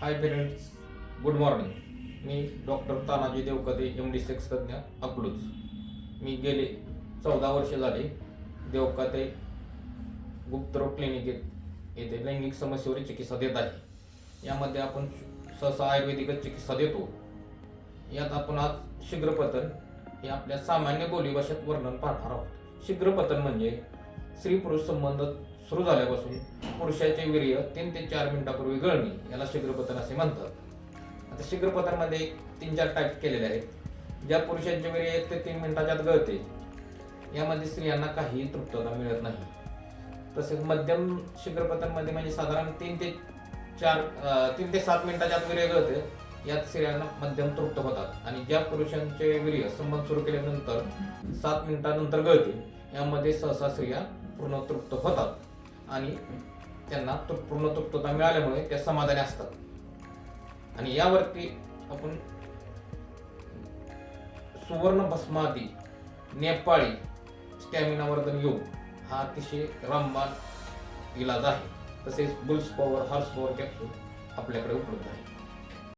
हाय parents good morning मी doctor Tanaji Devkate M D sex तज्ज्ञ अकलूज. मी गेले चौदा वर्ष झाले देवकते गुप्तरोग क्लिनिक येथे लैंगिक समस्येवर चिकित्सा देत आहे. यामध्ये आपण सहसा आयुर्वेदिकच चिकित्सा देतो. यात आपण आज शीघ्रपतन हे आपल्या सामान्य बोलीभाषेत वर्णन पाहणार आहोत. शीघ्रपतन म्हणजे स्त्री पुरुष संबंध सुरू झाल्यापासून पुरुषाचे वीर्य तीन ते चार मिनिटापूर्वी गळणे याला शीघ्रपतन असे म्हणतात. आता शीघ्रपतनमध्ये तीन चार टाईप केलेले आहेत. ज्या पुरुषांचे वीर्य एक ते तीन मिनिटाच्या आत गळते. यामध्ये स्त्रियांना काहीही तृप्तता मिळत नाही. तसेच मध्यम शीघ्रपतनमध्ये म्हणजे साधारण तीन ते चार तीन ते सात मिनिटाच्या आत वीर्य गळते. यात स्त्रियांना मध्यम तृप्त होतात. आणि ज्या पुरुषांचे वीर्य संबंध सुरू केल्यानंतर सात मिनिटानंतर गळते यामध्ये सहसा स्त्रिया पूर्ण तृप्त होतात. आणि त्यांना तो पूर्ण तृप्तता मिळाल्यामुळे त्या समाधानी असतात. आणि यावरती आपण सुवर्ण भस्मादी नेपाळी स्टॅमिनावर्धन योग हा अतिशय रामबाण इलाज आहे. तसेच bulls power horse power capsule आपल्याकडे उपलब्ध आहे.